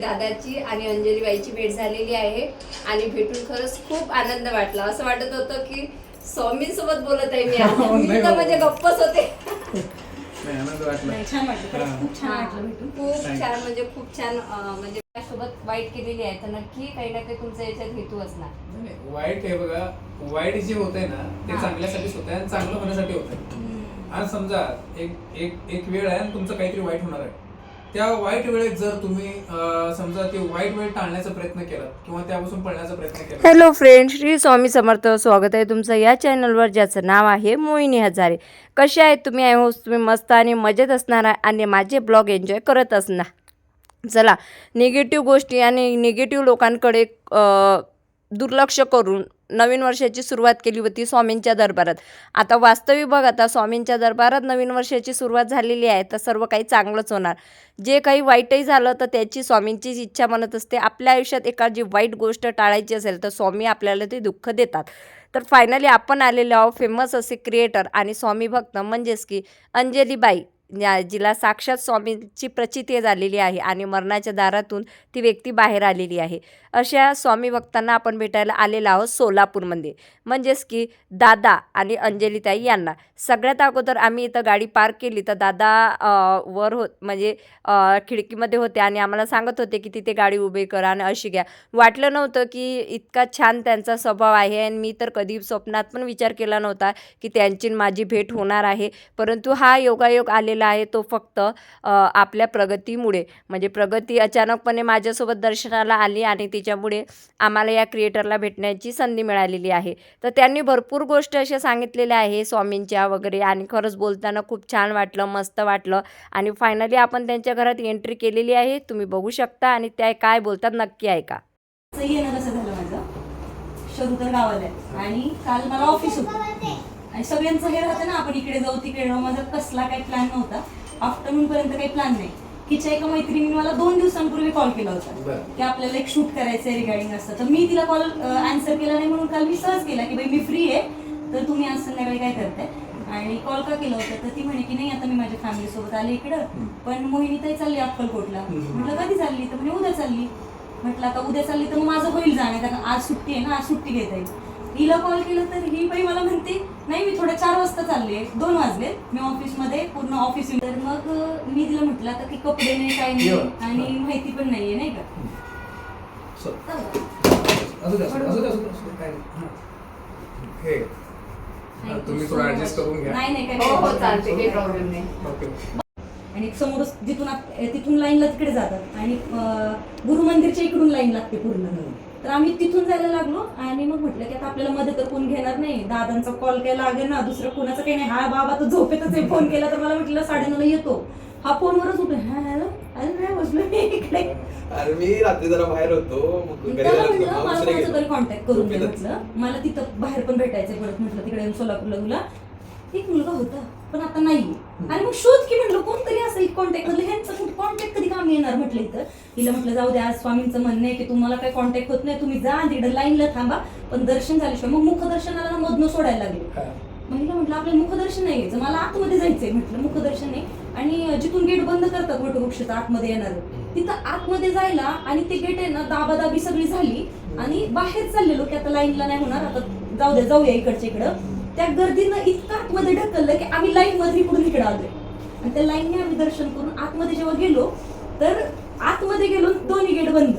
दादाची आणि अंजलीबाईची भेट झालेली आहे. आणि भेटून खरंच खूप आनंद वाटला. असं वाटत होतं की स्वामींसोबत बोलत आहे मी. हो, मी तर हो. म्हणजे गप्पच होते. नाही आनंद वाटला. नाही छान वाटलं. खरंच हा. खूप छान वाटलं भेटून. खूप Thank छान म्हणजे खूप छान अं, म्हणजे सोबत वाईट केलेली आहे. तर नक्की काही ना काही तुमचा याच्यात हेतू असणार. नाही, वाईट आहे बघा वाईट जे होत आहे ना ते हा. चांगल्यासाठीच होत आहे आणि चांगलं होण्यासाठी होत आहे आज समजा एक एक एक वेळ आहे आणि तुमचं काहीतरी वाईट होणार आहे. त्या वाईट वेळेत जर तुम्ही समजा ते वाईट वेळ टाळण्याचा प्रयत्न केला किंवा त्यापासून पळण्याचा प्रयत्न केला हॅलो फ्रेंड श्री स्वामी समर्थ स्वागत आहे तुमचं या चॅनलवर ज्याचं नाव आहे मोहिनी हजारे. कसे आहेत तुम्ही? आय होस्ट तुम्ही मस्त आणि मजेत असणार आहे आणि माझे ब्लॉग एन्जॉय करत असणार. चला निगेटिव्ह गोष्टी आणि निगेटिव्ह लोकांकडे दुर्लक्ष करून नवीन वर्षाची सुरुवात केली होती स्वामींच्या दरबारात. आता वास्तविक बघ आता स्वामींच्या दरबारात नवीन वर्षाची सुरुवात झालेली आहे तर सर्व काही चांगलंच होणार. जे काही वाईटही झालं तर त्याची स्वामींचीच इच्छा म्हणत असते. आपल्या आयुष्यात एखादी वाईट गोष्ट टाळायची असेल तर स्वामी आपल्याला ते दुःख देतात. तर फायनली आपण आलेलो आहोत फेमस असे क्रिएटर आणि स्वामी भक्त. म्हणजेच की अंजलीबाई. जिला साक्षात स्वामींची प्रचिती झालेली आहे आणि मरणाच्या दारातून ती व्यक्ती बाहेर आलेली आहे. अशा स्वामी भक्तांना आपण भेटायला आलेलो आहोत सोलापूरमध्ये. म्हणजेच की दादा आणि अंजलीताई यांना. सगळ्यात अगोदर आम्ही इथं गाडी पार्क केली तर दादा वर होत म्हणजे खिडकीमध्ये होते आणि आम्हाला सांगत होते की तिथे गाडी उभी करा आणि अशी घ्या. वाटलं नव्हतं की इतका छान त्यांचा स्वभाव आहे आणि मी तर कधी स्वप्नात पण विचार केला नव्हता की त्यांची माझी भेट होणार आहे. परंतु हा योगायोग आलेला आहे तो फक्त आपल्या प्रगतीमुळे. म्हणजे प्रगती अचानकपणे माझ्यासोबत दर्शनाला आली आणि तिच्यामुळे आम्हाला या क्रिएटरला भेटण्याची संधी मिळालेली आहे. तर त्यांनी भरपूर गोष्ट अशा सांगितलेल्या आहे स्वामींच्या वगैरे. आणि खरंच बोलताना खूप छान वाटलं मस्त वाटलं. आणि फायनली आपण त्यांच्या घरात एंट्री केलेली आहे. तुम्ही बघू शकता आणि त्या काय बोलतात नक्की ऐका. येणं कसं झालं माझं. गावाला आहे. आणि काल मला ऑफिस होतं. आणि सगळ्यांचं हे राहतं ना आपण इकडे जाऊ तिकडे जाऊ माझा कसला काही प्लॅन नव्हता. आफ्टरनून पर्यंत काही प्लॅन नाही. तिच्या एका मैत्रिणीने मला दोन दिवसांपूर्वी कॉल केला होता. की आपल्याला एक शूट करायचं आहे रिगार्डिंग असतं तर मी तिला कॉल आन्सर केला नाही म्हणून काल मी सहज केला की बाई मी फ्री आहे. तर तुम्ही आज संध्याकाळी काय करताय? आणि कॉल का केला होता? तर ती म्हणे की नाही आता मी माझ्या फॅमिली सोबत आले इकडं. पण मोहिनी ताई चालली अक्कलकोटला. म्हटलं कधी चालली? तर म्हणे उद्या चालली. म्हटलं आता उद्या चालली तर मग माझं होईल जाणं कारण आज सुट्टी आहे ना आज सुट्टी घेता येईल. हिला कॉल केलं तर ही बाई मला म्हणते नाही मी थोड्या चार वाजता चालले. दोन वाजले. मी ऑफिसमध्ये पूर्ण ऑफिस तर मग मी तिला म्हटलं आता की कपडे नाही काय नाही. आणि माहिती पण नाहीये नाही का? असू असू असू असू असू काय नाही. हा. हे. हा, Thank you तुम्ही so थोडं much. ऍडजस्ट करून घ्या. नाही नाही काय हो हो problem चालते काही नाही. प्रॉब्लेम नाही. ओके. आणि समोर जिथून तिथून लाईनला तिकडे जातात आणि अं, गुरु मंदिरच्या इकडून लाईन लागते पूर्ण. तर आम्ही तिथून जायला लागलो आणि मग म्हटलं की आता आपल्याला मध्ये तर कोण घेणार नाही. दादांचा कॉल काय लागेल ना दुसरं कोणाचं काही नाही. हा बाबा तर झोपेतच आहे. फोन केला तर मला म्हटलं साडेनऊला येतो. हा फोनवरच उठे हा हॅलो अरे नाही बसलो मी इकडे. अरे मी रात्री जरा बाहेर होतो. मग घरी त्याला आलो म्हटलं मग मला दुसरे कोणाचं गेलो. तरी कॉन्टॅक्ट करून दे झोपेतच. म्हटलं. मला तिथं बाहेर पण भेटायचंय परत म्हटलं. तिकडे येऊन सोलापूरला तुला एक मुलगा होता पण आता नाही आणि मग शोध की म्हटलं कोणतरी असेल कॉन्टॅक्ट मधलं ह्यांचं कुठं कॉन्टॅक्ट कधी काम येणार म्हटलं इथं? तिला म्हटलं जाऊ द्या आज स्वामींचं म्हणणं आहे की तुम्हाला काही कॉन्टॅक्ट होत नाही. तुम्ही जा तिकडे लाईनला थांबा. पण दर्शन झाल्याशिवाय मग मुखदर्शनाला ना मधनं सोडायला लागले. महिला म्हटलं आपल्याला मुखदर्शन नाही घ्यायचं मला आतमध्ये जायचंय म्हटलं मुखदर्शन नाही. आणि जिथून गेट बंद करतात वटवृक्षाचं आतमध्ये येणार. तिथं आतमध्ये जायला आणि ते गेट आहे ना दाबादाबी सगळी झाली आणि बाहेर चाललेलो की आता लाईनला नाही होणार. आता जाऊ द्या जाऊया इकडच्या इकडं. त्या गर्दीनं इतकं आतमध्ये ढकललं की आम्ही लाईन मध्ये इकडून इकडे आलोय. आणि त्या लाईनने आम्ही दर्शन करून आतमध्ये जेव्हा गेलो तर आतमध्ये गेलो दोन्ही गेट बंद.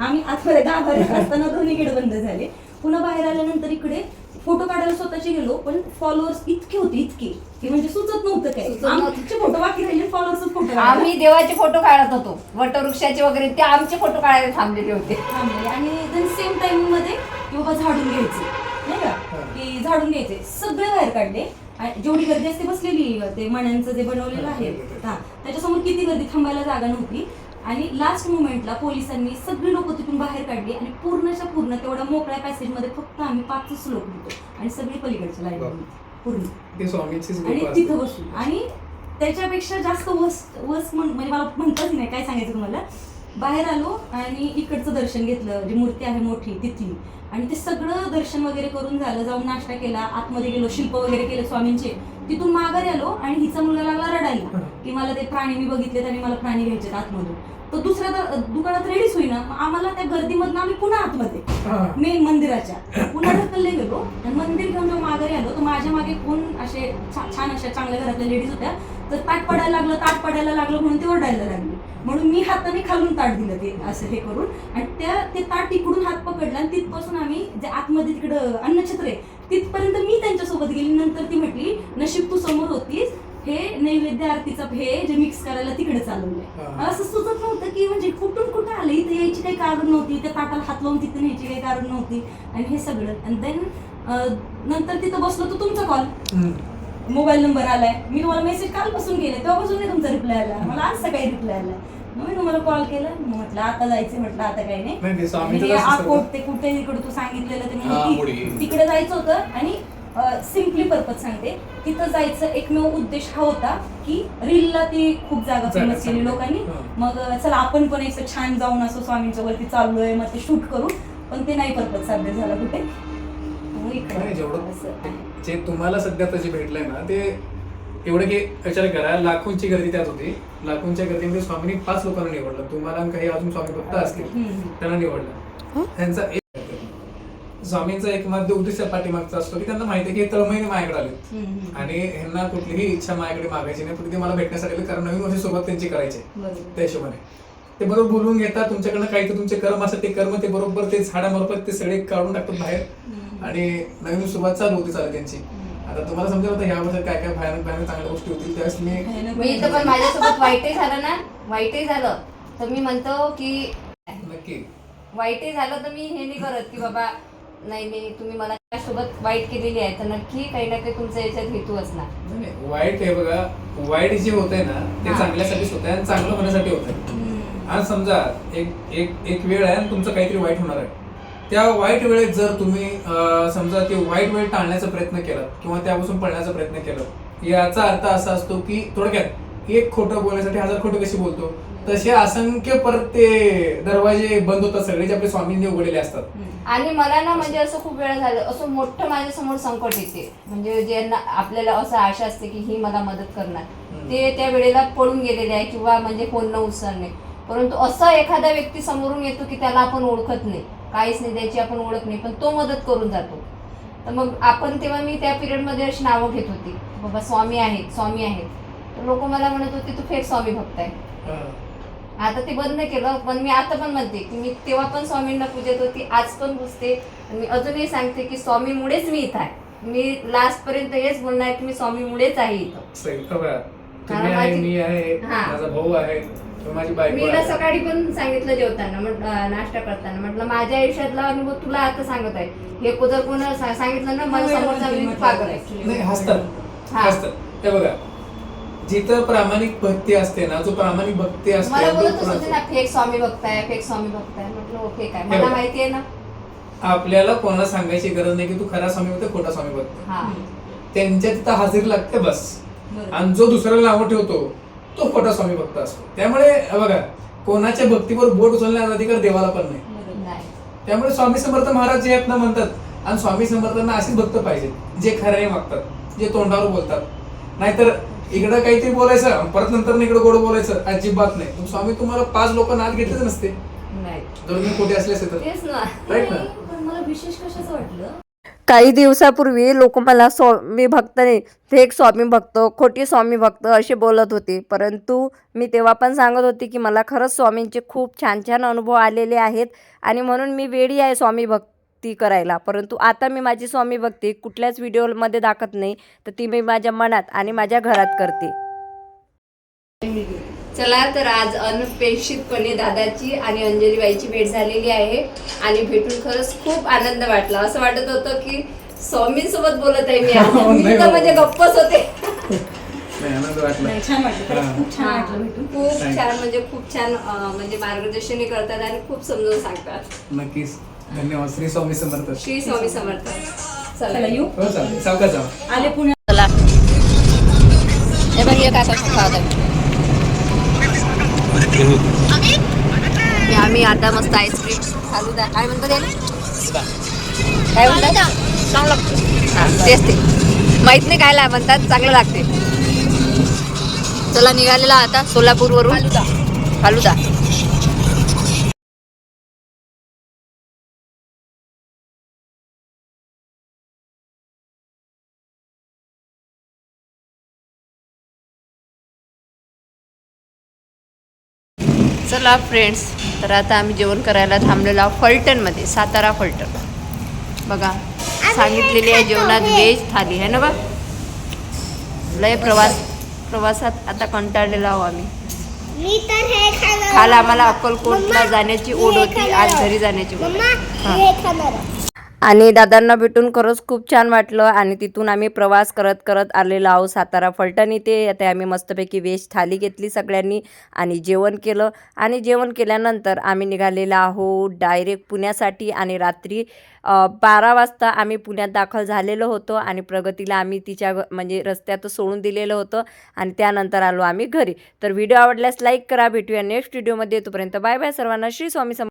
आम्ही आतमध्ये गाभाऱ्यात असताना दोन्ही गेट बंद झाले. पुन्हा बाहेर आल्यानंतर इकडे फोटो काढायला स्वतःचे गेलो पण फॉलोअर्स इतके होते इतके की म्हणजे सुचत नव्हतं काय. आमचे फोटो बाकी राहिले फॉलोअर्स फोटो आम्ही देवाचे फोटो काढत होतो. वटवृक्षाचे वगैरे ते आमचे फोटो काढायला थांबलेले होते. थांबले आणि देन सेम टाइमिंगमध्ये की बाबा झाडून घ्यायचे नाही का? की झाडून घ्यायचे सगळे बाहेर काढले. आणि जेवढी गर्दी असते बसलेली ते मण्यांचं जे बनवलेलं आहे हा त्याच्यासमोर किती गर्दी थांबायला जागा नव्हती. आणि लास्ट मुमेंटला पोलिसांनी सगळी लोक तिथून बाहेर काढली आणि पूर्णच्या पूर्ण तेवढ्या मोकळ्या पॅसेजमध्ये फक्त आम्ही पाचच लोक होतो आणि सगळी पलीकडच्या लाईन पूर्ण. आणि तिथं. बसून आणि त्याच्यापेक्षा जास्त वस वस म्हण- म्हणजे मला म्हणताच नाही काय सांगायचं तुम्हाला? बाहेर आलो आणि इकडचं दर्शन घेतलं जी मूर्ती आहे मोठी तिथली. आणि ते सगळं दर्शन वगैरे करून झालं जाऊन नाश्ता केला आतमध्ये गेलो शिल्प वगैरे केले स्वामींचे. तिथून माघारी आलो आणि हिचा मुलगा लागला रडायला की मला ते प्राणी मी बघितलेत आणि मला प्राणी घ्यायचे आतमधून. तो दुसऱ्या दुकानात रेडीच होईना आम्हाला त्या गर्दीमधनं आम्ही पुन्हा आतमध्ये. मेन मंदिराच्या. पुन्हा ढकलले गेलो आणि मंदिर घेऊन जेव्हा माघारी आलो तर माझ्या मागे कोण असे छान अशा चांगल्या घरातल्या लेडीज होत्या तर ताट पडायला लागलं ताट पडायला लागलं म्हणून ते ओरडायला लागली. म्हणून मी हाताने खालून ताट दिलं ते असं हे करून. आणि त्या ते ताट इकडून हात पकडला आणि तिथपासून आम्ही जे आतमध्ये तिकडं अन्नछत्र आहे तिथपर्यंत मी त्यांच्यासोबत गेली. नंतर ती म्हटली नशीब तू समोर होतीस. हे नैवेद्य आरतीचं हे जे मिक्स करायला तिकडे चालवलंय. असं सुचत नव्हतं की म्हणजे कुठून कुठं आलं इथे यायची काही कारण नव्हती. त्या ताटाला हात लावून तिथे न्यायची काही कारण नव्हती. आणि हे सगळं. आणि देन नंतर तिथं बसलो तर तुमचा कॉल. मोबाईल नंबर आलाय. मी तुम्हाला मेसेज कालपासून केले तेव्हापासून नाही तुमचा रिप्लाय आला. मला आज सकाळी रिप्लाय आला. मग मी तुम्हाला कॉल केला. मग म्हटलं आता जायचं म्हटलं आता काही नाही, नाही ते स्वामींचं कुठे इकडे तू सांगितलेलं ते हा, म्हणजे मुडगी. ती- तिकडे जायचं होतं आणि सिम्पली पर्पज सांगते. तिथं जायचं एकमेव उद्देश हा होता की रीलला ती खूप जागा जागा फेमस केली चांगली. लोकांनी. हा. मग अं, चला आपण पण एक छान जाऊन असं स्वामींच्या वरती चाललोय मग ते शूट करू. पण ते नाही पर्पज साध्य झालं कुठे. मग इकडे नाही, जेवढं असं. आहे. जे तुम्हाला सध्या त्याचे भेटलंय ना ते एवढं की विचार करा लाखोंची गर्दी त्यात होती. लाखोंच्या गर्दीमध्ये स्वामींनी पाच लोकांना निवडलं. तुम्हाला आणि काही अजून स्वामी भक्त असतील हम्म. त्यांना निवडलं. त्यांचा एक स्वामींचा एक मध्य उद्देश पाठीमागचा असतो की त्यांना माहिती आहे की हे तळमहिने माझ्याकडे आले हम्म. आणि ह्यांना कुठलीही इच्छा माझ्याकडे मागायची नाही फक्त ते मला भेटण्यासाठी आले, कारण नवीन वर्षी सोबत त्यांची करायचे बरोबर. त्या हिशोबाने. ते बरोबर बोलून घेतात तुमच्याकडनं काही तर तुमचे कर्म असतात ते कर्म ते बरोबर ते झाडामार्फत ते सगळे काढून टाकतात बाहेर. आणि नवीन सुरुवात चालू होती चालू त्यांची. आता तुम्हाला समजेल आता ह्या वर्षात काय काय भयानक भयानक चांगल्या गोष्टी होतील त्यावेळेस मी इथं पण माझ्यासोबत वाईटही झालं ना वाईटही झालं. तर मी म्हणतो की नक्की. वाईटही झालं तर मी हे नाही करत की बाबा नाही नाही तुम्ही मला सोबत वाईट केलेली आहे तर नक्की काही ना काही तुमचा याच्यात हेतू असणार. वाईट आहे बघा वाईट जे होत आहे ना ते हा. चांगल्यासाठीच होत आहे आणि चांगलं होण्यासाठी होत आहे. आज समजा एक एक एक वेळ आहे आणि तुमचं काहीतरी वाईट होणार आहे. त्या वाईट वेळेत जर तुम्ही समजा ते वाईट वेळ टाळण्याचा प्रयत्न केला किंवा त्यापासून पळण्याचा प्रयत्न केला याचा अर्थ असा असतो की थोडक्यात एक खोटं बोलण्यासाठी हजार खोटं कशी बोलतो? तसे असंख्य परत ते दरवाजे बंद होतात सगळे जे आपले स्वामींनी उघडलेले असतात. आणि मला ना म्हणजे असं खूप वेळा झालं असं मोठं माझ्यासमोर संकट येते. म्हणजे ज्यांना आपल्याला असं आशा असते की ही मला मदत करणार. ते त्या वेळेला पळून गेलेले आहे किंवा म्हणजे फोन न उचलणे परंतु असा एखादा व्यक्ती समोरून येतो की त्याला आपण ओळखत नाही. काहीच नाही त्याची आपण ओळख नाही पण तो मदत करून जातो. तर मग आपण तेव्हा मी त्या पिरियडमध्ये अशी नावं घेत होती. बाबा स्वामी आहेत स्वामी आहेत. तर लोक मला म्हणत होते तू फेक स्वामी भक्त आहे हा. आता ते बंद केलं पण मी आता पण म्हणते की मी तेव्हा पण स्वामींना पूजत होती आज पण पुजते. मी अजूनही सांगते की स्वामीमुळेच मी इथं आहे. मी लास्ट पर्यंत हेच बोलणार की मी स्वामीमुळेच आहे इथं. तुम्ही कारण आहे माझी- मी आहे हा. माझा भाऊ आहे किंवा माझी बायको मी आहे. सकाळी पण सांगितलं जेवताना म्हटलं नाश्ता करताना. म्हटलं माझ्या आयुष्यातला अनुभव तुला आता सांगत आहे. हे जर कोण सांगितलं ना मला समोरचा व्यक्ती पागल आहे नाही हसतात हा. हसतात. हे बघा जिथं प्रामाणिक भक्ती असते ना जो प्रामाणिक भक्ती असते मला तो बोलतच कोणाचं- होते ना फेक स्वामी आहे फेक स्वामी आहे म्हटलं आहे. हे मला बघा. माहिती आहे ना. आपल्याला कोणाला सांगायची गरज नाही की तू खरा स्वामी भक्त खोटा स्वामी भक्त हा. त्यांच्या तिथं हजेरी लागते बस. आणि जो दुसऱ्याला नावं ठेवतो तो खोटा स्वामी भक्त असतो. त्यामुळे बघा कोणाच्या भक्तीवर बोट उचलण्याचा अधिकार देवाला पण नाही. त्यामुळे स्वामी समर्थ महाराज जे आहेत ना म्हणतात आणि स्वामी समर्थांना असेच भक्त पाहिजेत जे खऱ्याने वागतात जे तोंडावर बोलतात. नाहीतर इकडं काहीतरी बोलायचं परत नंतर इकडे गोड बोलायचं अजिबात नाही. स्वामी तुम्हाला पाच लोक नाद घेतलेच नसते. नाही. जर तुम्ही खोटे असले असते तर. राईट ना. मला विशेष कशाचं वाटलं काही दिवसापूर्वी लोक मला स्वामी भक्त नाही फेक स्वामी भक्त खोटी स्वामी भक्त असे बोलत होते. परंतु मी तेव्हा पण सांगत होते की मला खरंच स्वामींचे खूप छान छान अनुभव आलेले आहेत आणि म्हणून मी वेळी आहे स्वामी भक्ती करायला. परंतु आता मी माझी स्वामी भक्ती कुठल्याच व्हिडिओमध्ये दाखवत नाही तर ती मी माझ्या मनात आणि माझ्या घरात करते. चला तर आज अनपेक्षितपणे दादाची आणि अंजलीबाईची भेट झालेली आहे. आणि भेटून खरंच खूप आनंद वाटला. असं वाटत होतं की स्वामींसोबत बोलत आहे मी. हो, मी तर. म्हणजे गप्पच होते. खूप छान वाटलं भेटून. खूप Thank छान म्हणजे खूप छान म्हणजे मार्गदर्शनही करतात आणि खूप समजून सांगतात. नक्कीच. धन्यवाद. श्री स्वामी समर्थ. श्री स्वामी समर्थ. चला. येऊ. हो आले पुण्यात. चला. हे बघ आम्ही आता मस्त आईस्क्रीम खालू द्या. काय म्हणतात याला? काय म्हणतात? चांगलं लागतं. तेच ते. माहीत नाही काय ला- म्हणतात चांगलं लागते. चला निघालेला आता सोलापूरवरून. फालुदा चला फ्रेंड्स तर आता आम्ही जेवण करायला थांबलेलो आहोत फलटणमध्ये सातारा फलटण. बघा सांगितलेली आहे जेवणात व्हेज थाली आहे ना बा? लय प्रवास प्रवासात आता कंटाळलेलो आहो आम्ही. काल आम्हाला अक्कलकोटला जाण्याची ओढ होती आज. घरी जाण्याची ओढ हा. आणि दादांना भेटून खरंच खूप छान वाटलं. आणि तिथून आम्ही प्रवास करत करत आलेलो आहोत सातारा फलटण इथे. आता आम्ही मस्तपैकी वेज थाली घेतली सगळ्यांनी आणि जेवण केलं. आणि जेवण केल्यानंतर आम्ही निघालेलो आहोत डायरेक्ट पुण्यासाठी. आणि रात्री बारा वाजता आम्ही पुण्यात दाखल झालेलो होतो आणि प्रगतीला आम्ही तिच्या म्हणजे रस्त्यात सोडून दिलेलं होतं. आणि त्यानंतर आलो आम्ही घरी. तर व्हिडिओ आवडल्यास लाईक करा. भेटूया नेक्स्ट व्हिडिओमध्ये. तोपर्यंत बाय बाय सर्वांना. श्री स्वामी सम